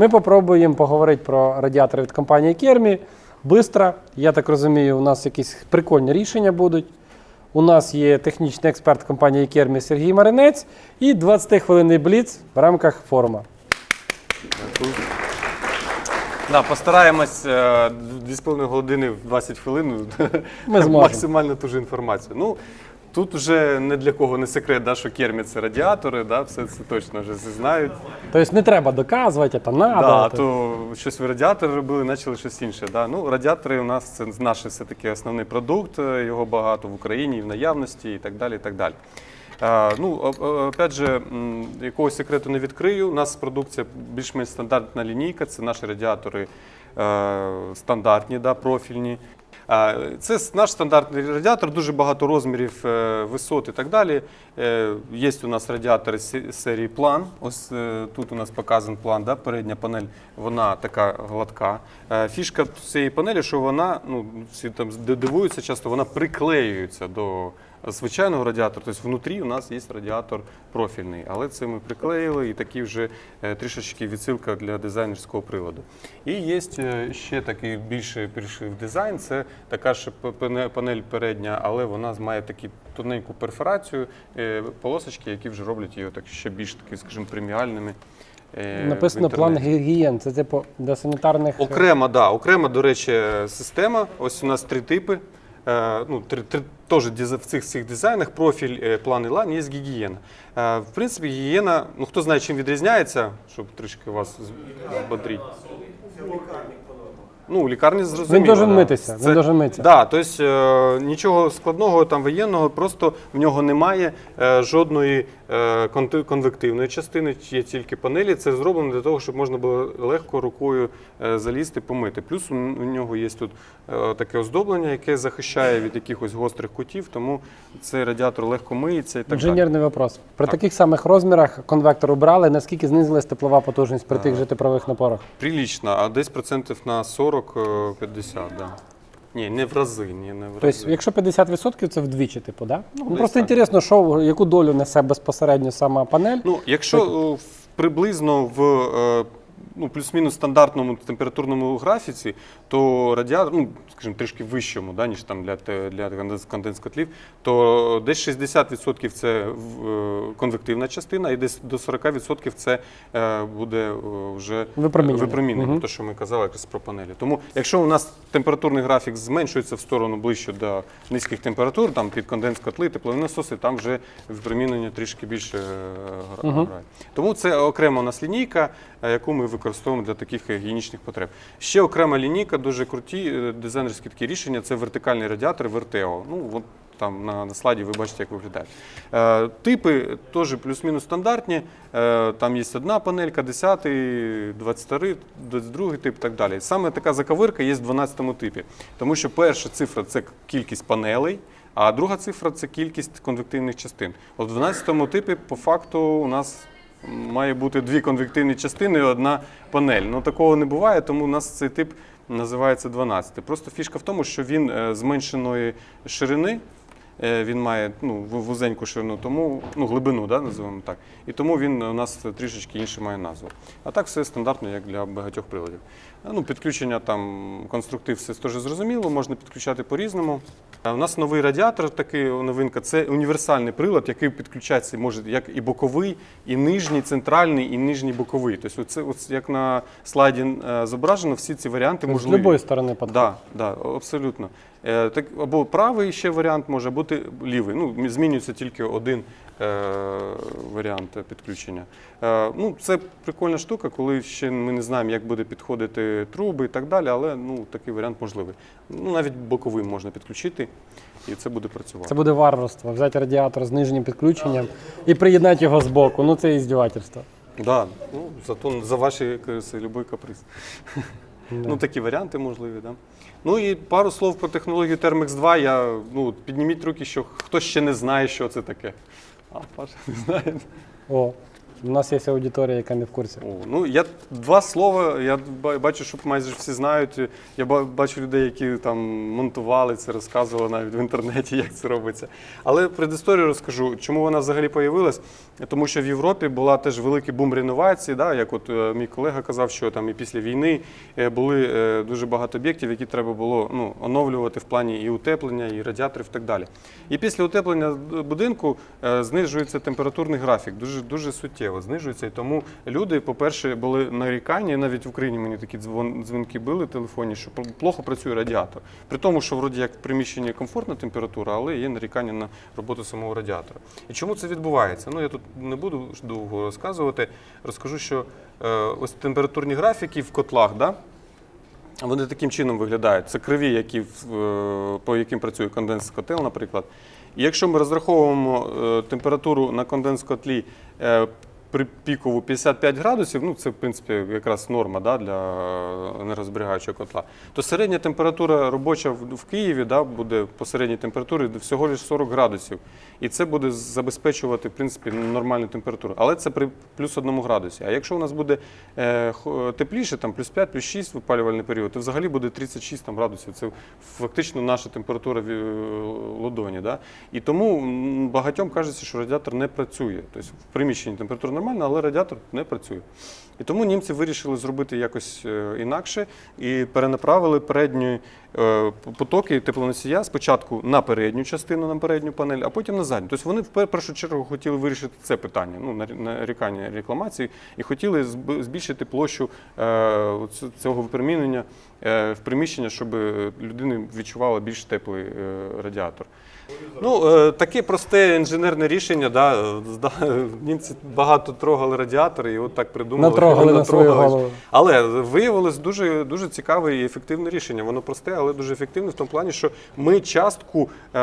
Ми попробуємо поговорити про радіатори від компанії Кермі. Бистро. Я так розумію, у нас якісь прикольні рішення будуть. У нас є технічний експерт компанії Кермі Сергій Маринець і 20-хвилинний бліц в рамках форума. Да, постараємось е, 2,5 години в 20 хвилин Ми зможемо. максимально ту ж інформацію. Ну, тут вже не для кого не секрет, да, що кермі це радіатори, да, все це точно вже всі знають. Тобто не треба доказувати, це надо. Да, то щось ви радіатори робили, почали щось інше. Да. Ну, радіатори у нас це наш все-таки основний продукт, е, його багато в Україні, і в наявності і так далі. І так далі. А, ну, о- о- опять же, якогось секрету не відкрию. У нас продукція більш-менш стандартна лінійка, це наші радіатори е, стандартні, да, профільні. Це наш стандартний радіатор, дуже багато розмірів, е, висот і так далі. Е, Є у нас радіатори з серії план. Ось е, тут у нас показан план, да, передня панель, вона така гладка. Фішка цієї панелі, що вона, ну, всі там дивуються часто, вона приклеюється до звичайного радіатора. Тобто внутрі у нас є радіатор профільний, але це ми приклеїли і такий вже е, трішечки відсилка для дизайнерського приладу. І є е, ще такий більше перешив дизайн. Це така ж панель передня, але вона має таку тоненьку перфорацію, е, полосочки, які вже роблять її так ще більш таки, скажімо, преміальними. Написано план гігієн. Це типу для санітарних. Окрема, да, окрема, до речі, система. Ось у нас три типи. Е, ну, три, теж в цих всіх дизайнах профіль, е, план і лан є гігієна. Е, в принципі, гігієна, ну хто знає, чим відрізняється, щоб трішки вас збодрити. Ну, у лікарні зрозуміло. Він должен да. митися, він должен митися. Да, тобто е, нічого складного там воєнного, просто в нього немає е, жодної е, конвективної частини, є тільки панелі. Це зроблено для того, щоб можна було легко рукою е, залізти, помити. Плюс у, нього є тут е, таке оздоблення, яке захищає від якихось гострих кутів, тому цей радіатор легко миється і так далі. Інженерний вопрос. При Так. таких самих розмірах конвектор убрали, наскільки знизилась теплова потужність при тих же теплових напорах? Прилічно, а десь процентів на 40-50, да. Ні, не в рази, ні, не в рази. Тобто, якщо 50% це вдвічі, типу, да? Ну, десь просто інтересно, що яку долю несе безпосередньо сама панель. Ну, якщо о, приблизно в е, ну, плюс-мінус стандартному температурному графіці, то радіатор, ну, скажімо, трішки вищому, да, ніж там для, для конденс- конденс-котлів, то десь 60% це е, конвективна частина, і десь до 40% це е, буде е, вже Випромінювання. випромінення, Мгм. те, що ми казали якраз про панелі. Тому якщо у нас температурний графік зменшується в сторону ближче до низьких температур, там під конденс-котли, теплові насоси, там вже випромінення трішки більше грає. Тому це окрема у нас лінійка, яку ми використовуємо для таких гігієнічних потреб. Ще окрема лінійка, дуже круті е, дизайнерські такі рішення. Це вертикальний радіатор Verteo. Ну от там на, на слайді ви бачите, як виглядають. Е, типи теж плюс-мінус стандартні. Е, там є одна панелька, 10, 22, 22 тип і так далі. Саме така заковирка є в 12 типі. Тому що перша цифра це кількість панелей. А друга цифра це кількість конвективних частин. От в 12 типі, по факту, у нас має бути дві конвективні частини і одна панель. Ну такого не буває, тому у нас цей тип називається 12. Просто фішка в тому, що він е, зменшеної ширини. е, Він має ну, вузеньку ширину, тому ну, глибину, да, називаємо так. І тому він у нас трішечки інше має назву. А так все стандартно, як для багатьох приладів. А, Ну, підключення там, конструктив, все теж зрозуміло, можна підключати по-різному. У нас новий радіатор, такий новинка, це універсальний прилад, який підключається може як і боковий, і нижній, центральний, і нижній боковий. Тобто, це, як на слайді е, зображено, всі ці варіанти З можливі. будь-якої сторони підходить. Да, да, абсолютно. Е, так, або правий ще варіант може бути лівий. Ну, змінюється тільки один е, варіант підключення. Е, ну, це прикольна штука, коли ще ми не знаємо, як буде підходити труби і так далі, але ну, такий варіант можливий. Ну, навіть боковим можна підключити, і це буде працювати. Це буде варварство. Взяти радіатор з нижнім підключенням і приєднати його з боку. Ну це іздівательство. Да, ну, зато за ваші криси, будь-який каприз. Ну, такі варіанти можливі, да. Ну і пару слов про технологію Thermex 2. Я, ну, підніміть руки, що хтось ще не знає, що це таке. А, Паша не знає. У нас є аудиторія, яка не в курсі. О, ну я два слова. Я бачу, що майже всі знають. Я бачу людей, які там монтували це, розказували навіть в інтернеті, як це робиться. Але предісторію розкажу, чому вона взагалі появилась. Тому що в Європі була теж великий бум реновації. Да? Як от е, мій колега казав, що там і після війни е, були е, дуже багато об'єктів, які треба було ну, оновлювати в плані і утеплення, і радіаторів, і так далі. І після утеплення будинку знижується температурний графік, дуже дуже суттєво знижується. І тому люди, по-перше, були нарікання, навіть в Україні мені такі дзвінки били телефонні, що плохо працює радіатор. При тому, що вроді як в приміщенні комфортна температура, але є нарікання на роботу самого радіатора. І чому це відбувається? Ну я тут не буду довго розказувати. Розкажу, що е, ось температурні графіки в котлах, да? Вони таким чином виглядають. Це криві, які, е, по яким працює конденс-котел, наприклад. І якщо ми розраховуємо е, температуру на конденс-котлі е, при пікову 55 градусів, ну це в принципі якраз норма да, для енергозберігаючого котла, то середня температура робоча в Києві да, буде по середній температурі всього лише 40 градусів. І це буде забезпечувати в принципі нормальну температуру. Але це при плюс 1 градусі. А якщо у нас буде е, тепліше, там плюс 5, плюс 6 випалювальний період, то взагалі буде 36 там, градусів. Це фактично наша температура в е, ладоні. Да? І тому багатьом кажеться, що радіатор не працює. Тобто в приміщенні температура нормальна, але радіатор не працює. І тому німці вирішили зробити якось е, інакше і перенаправили передні е, потоки теплоносія спочатку на передню частину, на передню панель, а потім на задню. Тобто вони в першу чергу хотіли вирішити це питання, ну на- нарікання рекламації, і хотіли збільшити площу е, цього випромінення в приміщення, щоб людина відчувала більш теплий радіатор. Ну, е, таке просте інженерне рішення. Да, німці багато трогали радіатори і от так придумали. Натрогали на свою натрогали. голову. Але виявилось дуже, дуже цікаве і ефективне рішення. Воно просте, але дуже ефективне в тому плані, що ми частку е,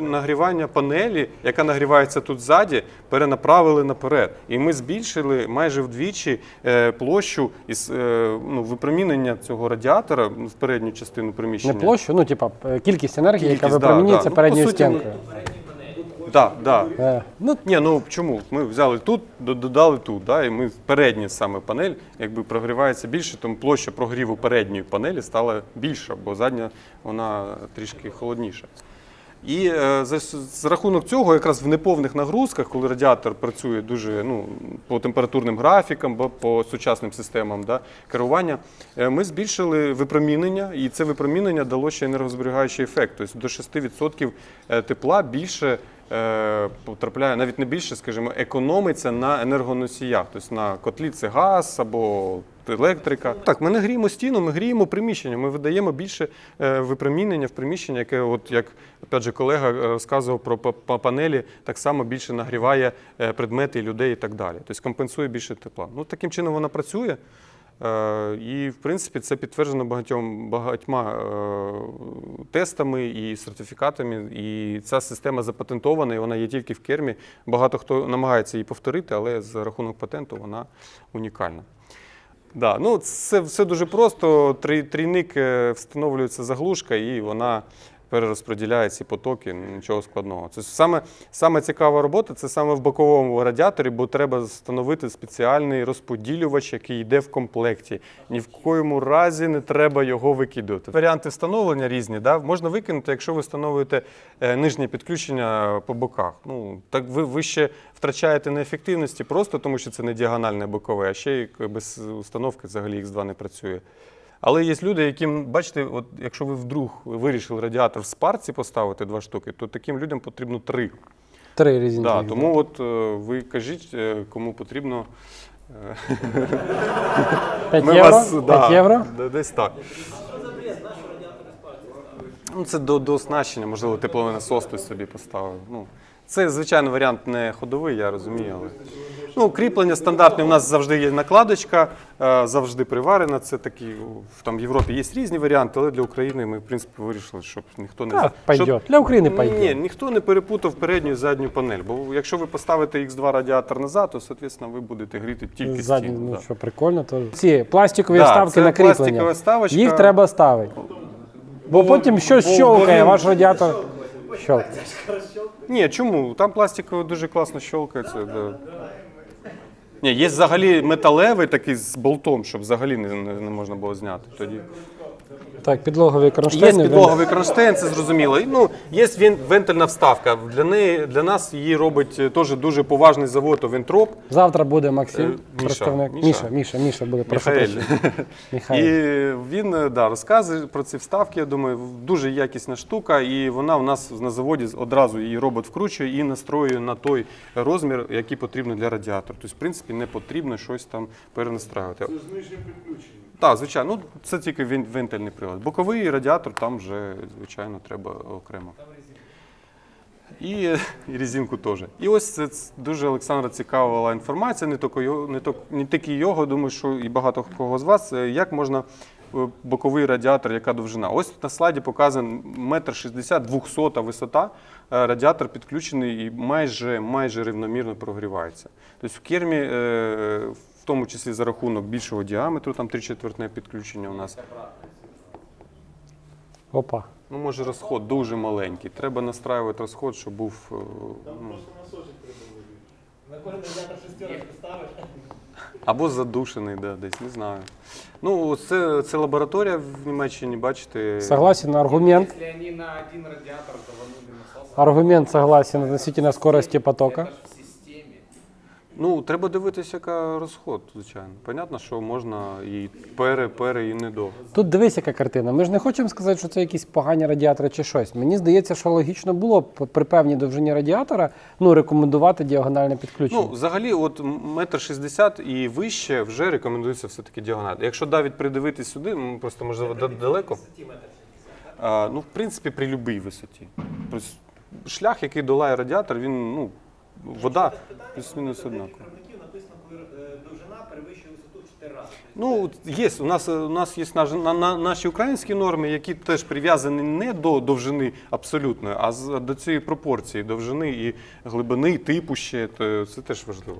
нагрівання панелі, яка нагрівається тут ззаді, перенаправили наперед. І ми збільшили майже вдвічі е, площу із е, ну, випромінення цього радіатора в передню частину приміщення. Не площу, ну, типа, е, кількість енергії, яка Кількість, да, випромінюється да. Ну, передньою по суті. Да, да. Е, Ну, Ні, ну чому? Ми взяли тут, додали тут, да, і ми передня саме панель, якби прогрівається більше, тому площа прогріву передньої панелі стала більша, бо задня вона трішки холодніша. І е, за, за рахунок цього, якраз в неповних нагрузках, коли радіатор працює дуже ну, по температурним графікам, бо по сучасним системам да, керування, е, ми збільшили випромінення, і це випромінення дало ще енергозберігаючий ефект. Тобто до 6% тепла більше е, потрапляє, навіть не більше, скажімо, економиться на енергоносіях, тобто на котлі це газ або електрика. Так, ми не гріємо стіну, ми гріємо приміщення, ми видаємо більше е, випромінення в приміщення, яке, от як опять же, колега е, розказував про па- па- панелі, так само більше нагріває е, предмети, людей і так далі. Тобто компенсує більше тепла. Ну, таким чином вона працює. Е, І, в принципі, це підтверджено багатьом, багатьма е, тестами і сертифікатами. І ця система запатентована, і вона є тільки в кермі. Багато хто намагається її повторити, але за рахунок патенту вона унікальна. Да, ну це все дуже просто. Трійник е, встановлюється заглушка, і вона перерозподіляє ці потоки. Нічого складного. Це саме, саме цікава робота, це саме в боковому радіаторі, бо треба встановити спеціальний розподілювач, який йде в комплекті. Ні в коєму разі не треба його викидувати. Варіанти встановлення різні. Да? Можна викинути, якщо ви встановуєте е, нижнє підключення по боках. Ну, так ви, ви ще втрачаєте на ефективності просто тому, що це не діагональне бокове, а ще й без установки взагалі X2 не працює. Але є люди, яким, бачите, от якщо ви вдруг вирішили радіатор в спарці поставити два штуки, то таким людям потрібно три. три різні. Да, тому от е, ви кажіть, е, кому потрібно. е, 5 євро? вас- 5 да, євро? да, Десь так. Ну, це до, до оснащення, можливо, тепловий насос хтось собі поставив. Ну, це, звичайно, варіант не ходовий, я розумію. Але... Ну, кріплення стандартне. У нас завжди є накладочка, е, завжди приварена. Це такі, в- там в Європі є різні варіанти, але для України ми, в принципі, вирішили, щоб ніхто не Так, щоб- Для України ні, ніхто не перепутав передню і задню панель. Бо якщо ви поставите X2 радіатор назад, то, соответственно, ви будете гріти тільки Задні, стіну. ну да. що, прикольно теж. Ці пластикові Да, вставки це на кріплення. вставочка. Їх треба ставити. Бо потім щось бо- щолкає, бо ваш радіатор щолкає. Ні, чому? Там пластиково дуже класно щелкається. Да. Ні, є взагалі металевий такий з болтом, щоб взагалі не, не, не можна було зняти. Тоді. Так, підлогові Є кронштейни. підлоговий кронштейн, це зрозуміло. І, Ну, є вентильна вставка. Для, неї, для нас її робить е, теж дуже поважний завод Овентроп. Завтра буде Максим, Е, Міша, представник. Міша. Міша, Міша, Міша буде Михаель. прощення. І він е, да, розказує про ці вставки. Я думаю, дуже якісна штука, і вона у нас на заводі одразу її робот вкручує і настроює на той розмір, який потрібно для радіатора. Тобто, в принципі, не потрібно щось там перенастраювати. Це з нижнім підключенням. Так, звичайно, ну це тільки вен- вентильний прилад. Боковий радіатор там вже, звичайно, треба окремо. І, і резинку теж. І ось це дуже Олександра цікавила інформація, не тільки його, не, тільки- не тільки його, думаю, що і багато кого з вас, е, як можна е, боковий радіатор, яка довжина. Ось на слайді показано метр шістдесят, двохсота висота. е, Радіатор підключений і майже, майже рівномірно прогрівається. Тобто в кермі, е, в тому числі за рахунок більшого діаметру, там 3 четвертне підключення у нас. Опа. Ну, може, розход дуже маленький. Треба настраювати розход, щоб був. е, Там ну. На кожен радіатор шестерочку ставиш. Або задушений, да, десь, не знаю. Ну, це, це лабораторія в Німеччині, бачите. Согласен, аргумент. Если они на один радиатор даванули насос, Аргумент согласен относительно скорости потока. это ж. Ну, треба дивитися, яка розход, звичайно. Понятно, що можна і пере, пере, і не до. Тут дивись, яка картина. Ми ж не хочемо сказати, що це якісь погані радіатори чи щось. Мені здається, що логічно було б при певній довжині радіатора ну, рекомендувати діагональне підключення. Ну, взагалі, от метр шістдесят і вище вже рекомендується все-таки діагональ. Якщо навіть придивитись сюди, просто можливо да- далеко. А, ну, в принципі, при будь-якій висоті. Тобто, шлях, який долає радіатор, він, ну, вода плюс-мінус однакова. Написано, е, довжина перевищує висоту в 4 рази. Ну, є. У нас, у нас є наш, на, на, наші українські норми, які теж прив'язані не до довжини абсолютної, а з, до цієї пропорції довжини і глибини, і типу ще. То це теж важливо.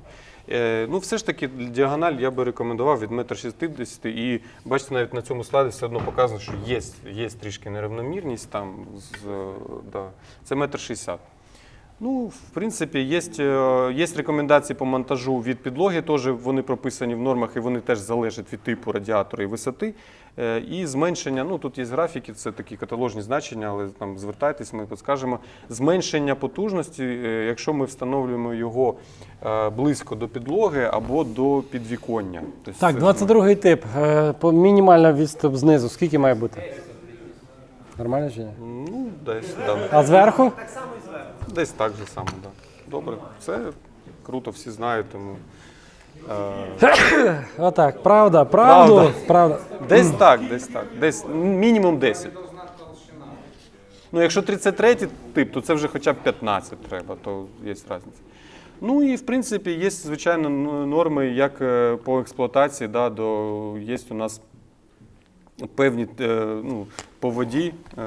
Е, ну, все ж таки, діагональ я би рекомендував від 1,60 м. І бачите, навіть на цьому слайді все одно показано, що є, є трішки нерівномірність там. З, е, да. Це 1,60 м. Ну, в принципі, є, е, є рекомендації по монтажу від підлоги, теж вони прописані в нормах і вони теж залежать від типу радіатора і висоти. Е, І зменшення, ну тут є графіки, це такі каталожні значення, але там звертайтесь, ми підскажемо. Зменшення потужності, е, якщо ми встановлюємо його близько до підлоги або до підвіконня. Тобто Так, це- 22 тип. Мінімальна відступ знизу. Скільки має бути? Нормально чи ні? Ну, десь, да. А зверху? Десь так же само, так. Да. Добре, це круто, всі знають, тому. е, Отак, правда, правду, Правда. правда. Десь так, десь так. Десь мінімум 10. Ну, якщо 33 тип, то це вже хоча б 15 треба, то є різниця. Ну і в принципі є, звичайно, норми, як е, по експлуатації, да, до, є у нас певні е, ну, по воді е,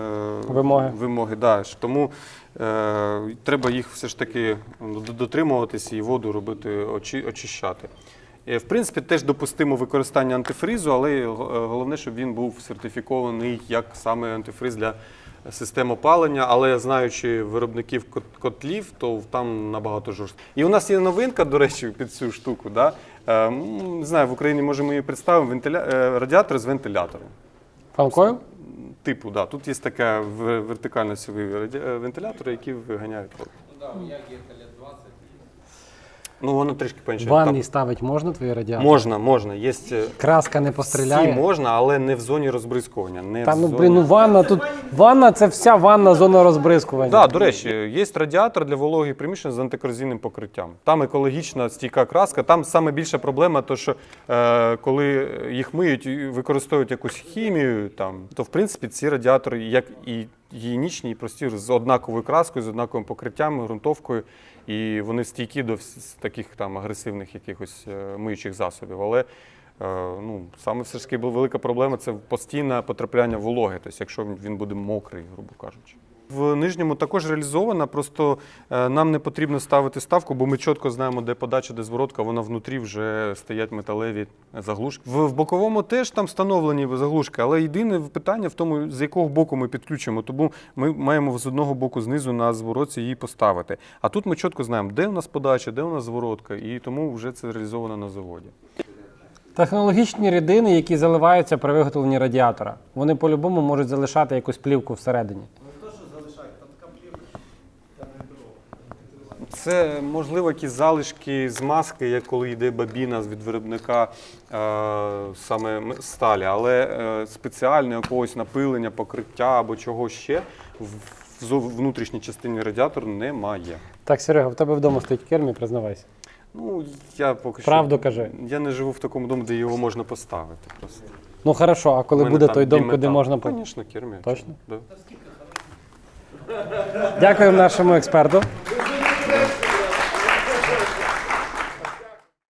Вимоги. вимоги да. Тому е, треба їх все ж таки ну, дотримуватися і воду робити, очі, очищати. Е, В принципі, теж допустимо використання антифризу, але головне, щоб він був сертифікований як саме антифриз для систем опалення. Але знаючи виробників котлів, то там набагато жорстко. І у нас є новинка, до речі, під цю штуку. Да? Е, Не знаю, в Україні може ми її представимо вентиля... е, радіатор з вентилятором. Фанкою? Типу, да. Тут є таке в- вертикально-сівий раді- вентилятор, який виганяє воду. Ну да, у Яги это лет 20. Ну, воно трішки по В ванній ставити можна твої радіатори? Можна, можна. Є е, Краска не всі постріляє. можна, але не в зоні розбризкування. Не Та в ну зоні... блін, ну ванна тут. Ванна це вся ванна зона розбризкування. Да, до речі, є радіатор для вологих приміщень з антикорозійним покриттям. Там екологічна стійка краска. Там саме більша проблема, то що е, коли їх миють і використовують якусь хімію, там то в принципі ці радіатори, як і гігієнічні, і прості, з однаковою краскою, з однаковим покриттям, ґрунтовкою, і вони стійкі до таких там агресивних якихось е, миючих засобів. Але Е, ну, саме все ж таки була велика проблема це постійне потрапляння вологи, тобто якщо він буде мокрий, грубо кажучи. В нижньому також реалізована, просто е, нам не потрібно ставити ставку, бо ми чітко знаємо, де подача, де зворотка, вона внутрі вже стоять металеві заглушки. В, боковому теж там встановлені заглушки, але єдине питання в тому, з якого боку ми підключимо. Тому ми маємо з одного боку знизу на зворотці її поставити. А тут ми чітко знаємо, де у нас подача, де у нас зворотка, і тому вже це реалізовано на заводі. Технологічні рідини, які заливаються при виготовленні радіатора, вони по-любому можуть залишати якусь плівку всередині. Ну то, що залишають, там така плівка. Там не дрова. Це можливо якісь залишки з маски, як коли йде бабіна від виробника е, саме сталі, але е, спеціальне якогось напилення, покриття або чого ще в, внутрішній частині радіатору немає. Так, Серега, в тебе вдома стоїть кермі, признавайся. Ну, я поки Правду що. кажи. Я не живу в такому домі, де його можна поставити. Просто. Ну хорошо, а коли буде той дом, куди можна по- Звісно, кермі. Точно? Да. Дякуємо нашому експерту.